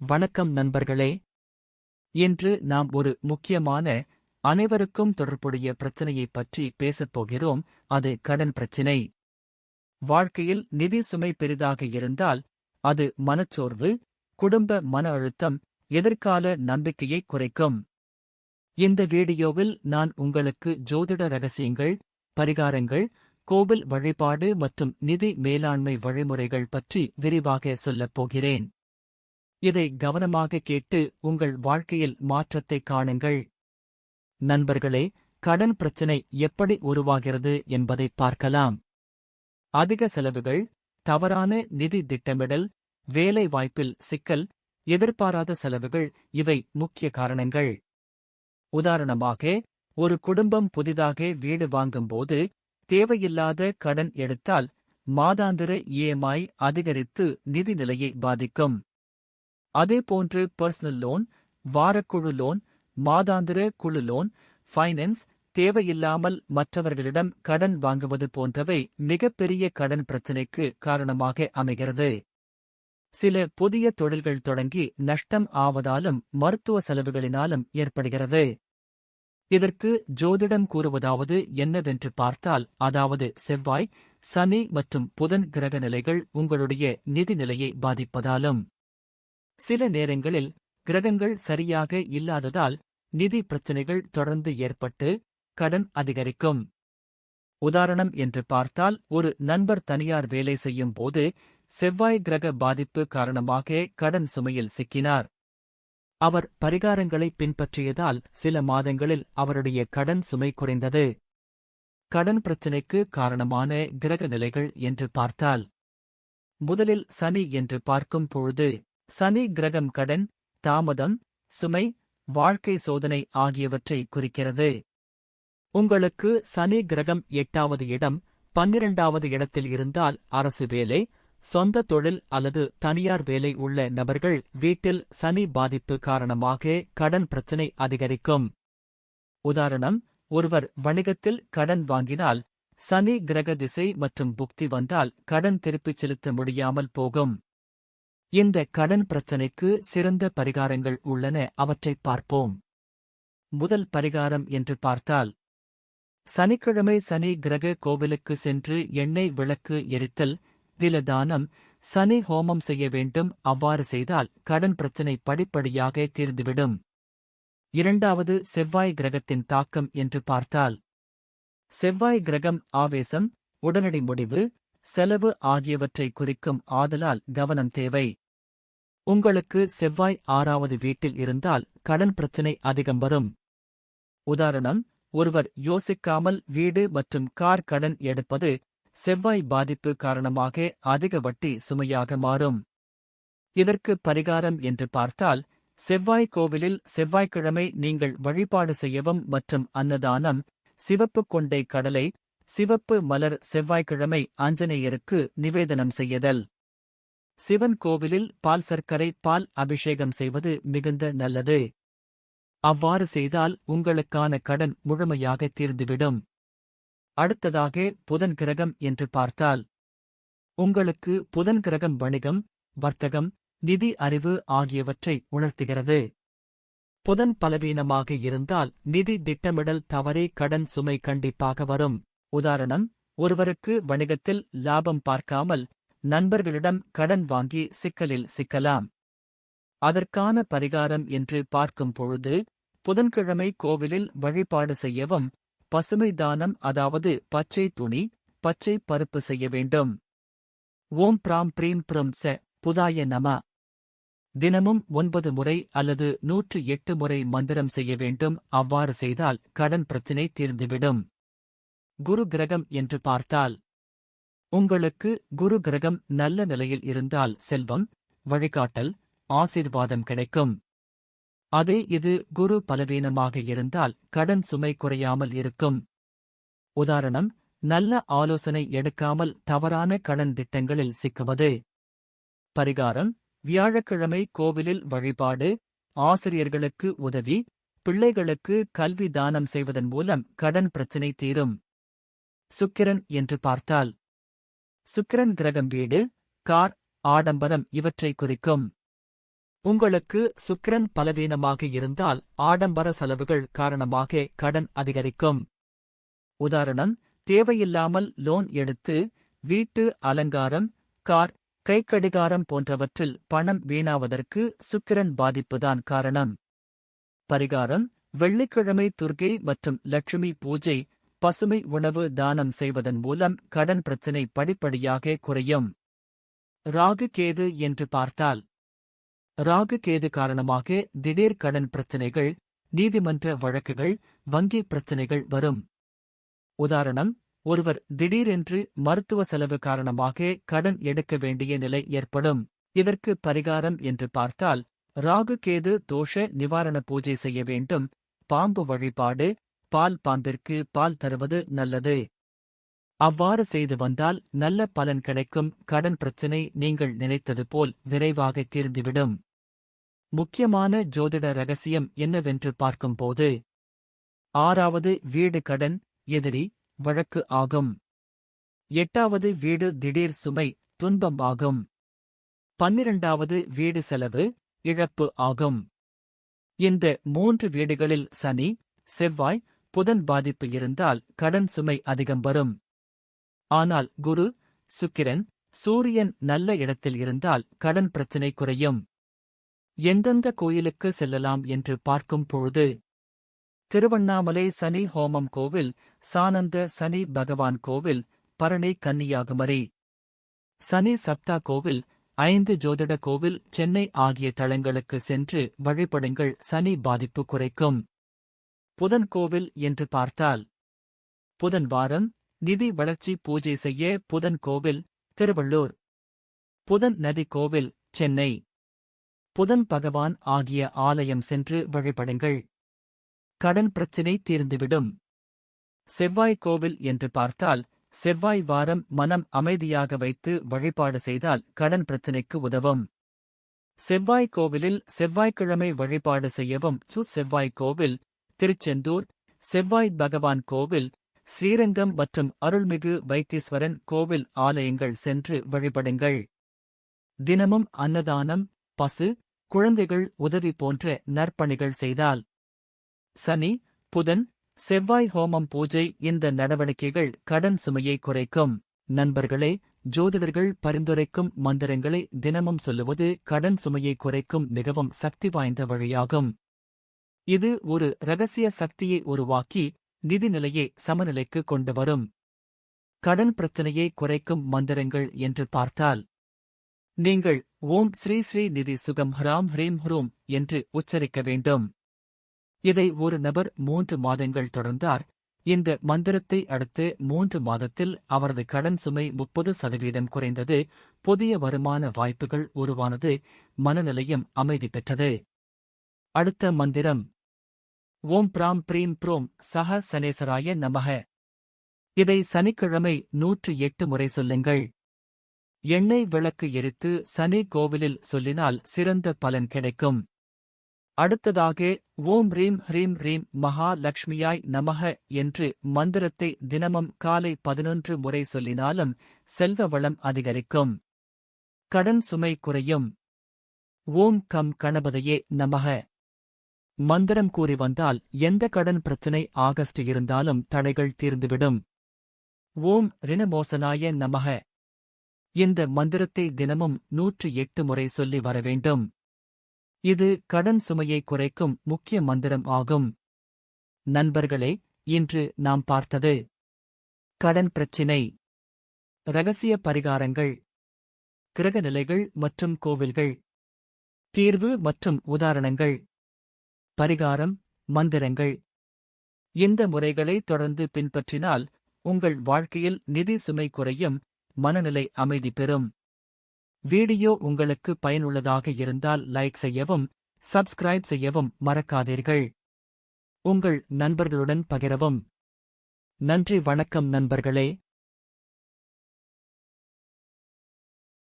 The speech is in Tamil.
வணக்கம் நண்பர்களே. இன்று நாம் ஒரு முக்கியமான அனைவருக்கும் தொடர்புடைய பிரச்சனையைப் பற்றி பேசப் போகிறோம். அது கடன் பிரச்சினை. வாழ்க்கையில் நிதி சுமை பெரிதாக இருந்தால் அது மனச்சோர்வு குடும்ப மன அழுத்தம் எதிர்கால நம்பிக்கையை குறைக்கும். இந்த வீடியோவில் நான் உங்களுக்கு ஜோதிட ரகசியங்கள் பரிகாரங்கள் கோவில் வழிபாடு மற்றும் நிதி மேலாண்மை வழிமுறைகள் பற்றி விரிவாக சொல்லப் போகிறேன். இதை கவனமாக கேட்டு உங்கள் வாழ்க்கையில் மாற்றத்தை காணுங்கள். நண்பர்களே கடன் பிரச்சினை எப்படி உருவாகிறது என்பதை பார்க்கலாம். அதிக செலவுகள் தவறான நிதி திட்டமிடல் வேலை வாய்ப்பில் சிக்கல் எதிர்பாராத செலவுகள் இவை முக்கிய காரணங்கள். உதாரணமாக ஒரு குடும்பம் புதிதாக வீடு வாங்கும்போது தேவையில்லாத கடன் எடுத்தால் மாதாந்திர இஎம்ஐ அதிகரித்து நிதி நிலையை பாதிக்கும். அதேபோன்று பர்சனல் லோன் வாரக்குழு லோன் மாதாந்திர குழு லோன் ஃபைனான்ஸ் தேவையில்லாமல் மற்றவர்களிடம் கடன் வாங்குவது போன்றவை மிகப்பெரிய கடன் பிரச்சினைக்கு காரணமாக அமைகிறது. சில புதிய தொழில்கள் தொடங்கி நஷ்டம் ஆவதாலும் மருத்துவ செலவுகளினாலும் ஏற்படுகிறது. இதற்கு ஜோதிடம் கூறுவதாவது என்னவென்று பார்த்தால் அதாவது செவ்வாய் சனி மற்றும் புதன் கிரக நிலைகள் உங்களுடைய நிதி நிலையை பாதிப்பதாலும். சில நேரங்களில் கிரகங்கள் சரியாக இல்லாததால் நிதி பிரச்சினைகள் தொடர்ந்து ஏற்பட்டு கடன் அதிகரிக்கும். உதாரணம் என்று பார்த்தால் ஒரு நண்பர் தனியார் வேலை செய்யும் போது செவ்வாய் கிரக பாதிப்பு காரணமாக கடன் சுமையில் சிக்கினார். அவர் பரிகாரங்களை பின்பற்றியதால் சில மாதங்களில் அவருடைய கடன் சுமை குறைந்தது. கடன் பிரச்சினைக்கு காரணமான கிரக நிலைகள் என்று பார்த்தால் முதலில் சனி என்று பார்க்கும் பொழுது சனி கிரகம் கடன் தாமதம் சுமை வாழ்க்கை சோதனை ஆகியவற்றை குறிக்கிறது. உங்களுக்கு சனி கிரகம் எட்டாவது இடம் பன்னிரண்டாவது இடத்தில் இருந்தால் அரசு வேலை சொந்த தொழில் அல்லது தனியார் வேலை உள்ள நபர்கள் வீட்டில் சனி பாதிப்பு காரணமாக கடன் பிரச்சினை அதிகரிக்கும். உதாரணம் ஒருவர் வணிகத்தில் கடன் வாங்கினால் சனி கிரக திசை மற்றும் புக்தி வந்தால் கடன் திருப்பிச் செலுத்த முடியாமல் போகும். இந்த கடன் பிரச்சினைக்கு சிறந்த பரிகாரங்கள் உள்ளன அவற்றைப் பார்ப்போம். முதல் பரிகாரம் என்று பார்த்தால் சனிக்கிழமை சனி கிரக கோவிலுக்கு சென்று எண்ணெய் விளக்கு எரித்தல் திலதானம் சனி ஹோமம் செய்ய வேண்டும் அவ்வாறு செய்தால் கடன் பிரச்சினை படிப்படியாக தீர்ந்துவிடும். இரண்டாவது செவ்வாய் கிரகத்தின் தாக்கம் என்று பார்த்தால் செவ்வாய் கிரகம் ஆவேசம் உடனடி முடிவு செலவு ஆகியவற்றை குறிக்கும் ஆதலால் கவனம் தேவை. உங்களுக்கு செவ்வாய் ஆறாவது வீட்டில் இருந்தால் கடன் பிரச்சினை அதிகம் வரும். உதாரணம் ஒருவர் யோசிக்காமல் வீடு மற்றும் கார் கடன் எடுப்பது செவ்வாய் பாதிப்பு காரணமாக அதிக வட்டி சுமையாக மாறும். இதற்கு பரிகாரம் என்று பார்த்தால் செவ்வாய் கோவிலில் செவ்வாய்க்கிழமை நீங்கள் வழிபாடு செய்யவும் மற்றும் அன்னதானம் சிவப்பு கொண்டை கடலை சிவப்பு மலர் செவ்வாய்க்கிழமை ஆஞ்சநேயருக்கு நிவேதனம் செய்யதல். சிவன் கோவிலில் பால் சர்க்கரை பால் அபிஷேகம் செய்வது மிகுந்த நல்லது. அவ்வாறு செய்தால் உங்களுக்கான கடன் முழுமையாக தீர்ந்துவிடும். அடுத்ததாக புதன் கிரகம் என்று பார்த்தால் உங்களுக்கு புதன் கிரகம் வணிகம் வர்த்தகம் நிதி அறிவு ஆகியவற்றை உணர்த்துகிறது. புதன் பலவீனமாக இருந்தால் நிதி திட்டமிடல் தவறே கடன் சுமை கண்டிப்பாக வரும். உதாரணம் ஒருவருக்கு வணிகத்தில் லாபம் பார்க்காமல் நண்பர்களிடம் கடன் வாங்கி சிக்கலில் சிக்கலாம். அதற்கான பரிகாரம் என்று பார்க்கும் பொழுது புதன்கிழமை கோவிலில் வழிபாடு செய்யவும் பசுமை தானம் அதாவது பச்சை துணி பச்சை பருப்பு செய்ய வேண்டும். ஓம் பிராம் பிரீம் பிரம் ச புதாய நம. தினமும் ஒன்பது முறை அல்லது நூற்று எட்டு முறை மந்திரம் செய்ய வேண்டும். அவ்வாறு செய்தால் கடன் பிரச்சினை தீர்ந்துவிடும். குரு கிரகம் என்று பார்த்தால் உங்களுக்கு குரு கிரகம் நல்ல நிலையில் இருந்தால் செல்வம் வழிகாட்டல் ஆசீர்வாதம் கிடைக்கும். அதே இது குரு பலவீனமாக இருந்தால் கடன் சுமை குறையாமல் இருக்கும். உதாரணம் நல்ல ஆலோசனை எடுக்காமல் தவறான கடன் திட்டங்களில் சிக்குவது. பரிகாரம் வியாழக்கிழமை கோவிலில் வழிபாடு ஆசிரியர்களுக்கு உதவி பிள்ளைகளுக்கு கல்வி தானம் செய்வதன் மூலம் கடன் பிரச்சினை தீரும். சுக்கிரன் என்று பார்த்தால். சுக்கிரன் கிரகம் வீடு கார் ஆடம்பரம் இவற்றை குறிக்கும். உங்களுக்கு சுக்கிரன் பலவீனமாக இருந்தால் ஆடம்பர செலவுகள் காரணமாக கடன் அதிகரிக்கும். உதாரணம் தேவையில்லாமல் லோன் எடுத்து வீட்டு அலங்காரம் கார் கைக்கடிகாரம் போன்றவற்றில் பணம் வீணாவதற்கு சுக்கிரன் பாதிப்புதான் காரணம். பரிகாரம் வெள்ளிக்கிழமை துர்கை மற்றும் லட்சுமி பூஜை பசுமை உணவு தானம் செய்வதன் மூலம் கடன் பிரச்சினை படிப்படியாக குறையும். ராகு கேது என்று பார்த்தால் ராகு கேது காரணமாக திடீர் கடன் பிரச்சினைகள் நீதிமன்ற வழக்குகள் வங்கி பிரச்சினைகள் வரும். உதாரணம் ஒருவர் திடீரென்று மருத்துவ செலவு காரணமாக கடன் எடுக்க வேண்டிய நிலை ஏற்படும். இதற்கு பரிகாரம் என்று பார்த்தால் ராகு கேது தோஷ நிவாரண பூஜை செய்ய வேண்டும். பாம்பு வழிபாடு பால் பாம்பிற்கு பால் தருவது நல்லது. அவ்வாறு செய்து வந்தால் நல்ல பலன் கிடைக்கும். கடன் பிரச்சினை நீங்கள் நினைத்தது போல் விரைவாக தீர்ந்துவிடும். முக்கியமான ஜோதிட ரகசியம் என்னவென்று பார்க்கும்போது ஆறாவது வீடு கடன் எதிரி வழக்கு ஆகும். எட்டாவது வீடு திடீர் சுமை துன்பம் ஆகும். பன்னிரண்டாவது வீடு செலவு இழப்பு ஆகும். இந்த மூன்று வீடுகளில் சனி செவ்வாய் புதன் பாதிப்பு இருந்தால் கடன் சுமை அதிகம் வரும். ஆனால் குரு சுக்கிரன் சூரியன் நல்ல இடத்தில் இருந்தால் கடன் பிரச்சினை குறையும். எந்தெந்த கோயிலுக்கு செல்லலாம் என்று பார்க்கும் பொழுது திருவண்ணாமலை சனி ஹோமம் கோவில் சானந்த சனி பகவான் கோவில் பரணி கன்னியாகுமரி. சனி சப்தா கோவில் ஐந்து ஜோதிட கோவில் சென்னை ஆகிய தளங்களுக்கு சென்று வழிபடுங்கள் சனி பாதிப்பு குறைக்கும். புதன் கோவில் என்று பார்த்தால் புதன் வாரம் நிதி வளர்ச்சி பூஜை செய்ய புதன் கோவில் திருவள்ளூர். புதன் நதி கோவில் சென்னை. புதன் பகவான் ஆகிய ஆலயம் சென்று வழிபடுங்கள். கடன் பிரச்சினை தீர்ந்துவிடும். செவ்வாய் கோவில் என்று பார்த்தால் செவ்வாய் வாரம் மனம் அமைதியாக வைத்து வழிபாடு செய்தால் கடன் பிரச்சினைக்கு உதவும். செவ்வாய் கோவிலில் செவ்வாய்க்கிழமை வழிபாடு செய்யவும் சு செவ்வாய் கோவில் திருச்செந்தூர் செவ்வாய் பகவான் கோவில் ஸ்ரீரங்கம் மற்றும் அருள்மிகு வைத்தீஸ்வரன் கோவில் ஆலயங்கள் சென்று வழிபடுங்கள். தினமும் அன்னதானம் பசு குழந்தைகள் உதவி போன்ற நற்பணிகள் செய்தால். சனி புதன் செவ்வாய் ஹோமம் பூஜை இந்த நடவடிக்கைகள் கடன் சுமையை குறைக்கும். நண்பர்களே ஜோதிடர்கள் பரிந்துரைக்கும் மந்திரங்களை தினமும் சொல்லுவது கடன் சுமையை குறைக்கும் மிகவும் சக்தி வாய்ந்த வழியாகும். இது ஒரு ரகசிய சக்தியை உருவாக்கி நிதிநிலையை சமநிலைக்கு கொண்டு வரும். கடன் பிரச்சனையை குறைக்கும் மந்திரங்கள் என்று பார்த்தால் நீங்கள் ஓம் ஸ்ரீ ஸ்ரீ நிதி சுகம் ஹ்ராம் ஹ்ரீம் ஹ்ரூம் என்று உச்சரிக்க வேண்டும். இதை ஒரு நபர் மூன்று மாதங்கள் தொடர்ந்தார். இந்த மந்திரத்தை அடுத்து மூன்று மாதத்தில் அவரது கடன் சுமை முப்பது சதவீதம் குறைந்தது. புதிய வருமான வாய்ப்புகள் உருவானது. மனநிலையும் அமைதி பெற்றது. அடுத்த மந்திரம். ஓம் பிராம் பிரீம் ப்ரோம் சஹ சனேசராய நமக இதை சனிக்கிழமை நூற்று எட்டு முறை சொல்லுங்கள். எண்ணெய் விளக்கு எரித்து சனி கோவிலில் சொல்லினால் சிறந்த பலன் கிடைக்கும். அடுத்ததாக ஓம் ரீம் ஹ்ரீம் ரீம் மகா லக்ஷ்மியாய் நமக என்று மந்திரத்தை தினமும் காலை பதினொன்று முறை சொல்லினாலும் செல்வ வளம் அதிகரிக்கும். கடன் சுமை குறையும். ஓம் கம் கணபதையே நமக மந்திரம் கூறி வந்தால் எந்த கடன் பிரச்சினை ஆகஸ்ட் இருந்தாலும் தடைகள் தீர்ந்துவிடும். ஓம் ரிணமோசனாய நமக. இந்த மந்திரத்தை தினமும் நூற்று எட்டு முறை சொல்லி வர வேண்டும். இது கடன் சுமையை குறைக்கும் முக்கிய மந்திரம் ஆகும். நண்பர்களே இன்று நாம் பார்த்தது கடன் பிரச்சினை. ரகசிய பரிகாரங்கள். கிரகநிலைகள் மற்றும் கோவில்கள். தீர்வு மற்றும் உதாரணங்கள். பரிகாரம் மந்திரங்கள். இந்த முறைகளை தொடர்ந்து பின்பற்றினால் உங்கள் வாழ்க்கையில் நிதி சுமை குறையும் மனநிலை அமைதி பெறும். வீடியோ உங்களுக்கு பயனுள்ளதாக இருந்தால் லைக் செய்யவும் சப்ஸ்கிரைப் செய்யவும் மறக்காதீர்கள். உங்கள் நண்பர்களுடன் பகிரவும். நன்றி வணக்கம் நண்பர்களே.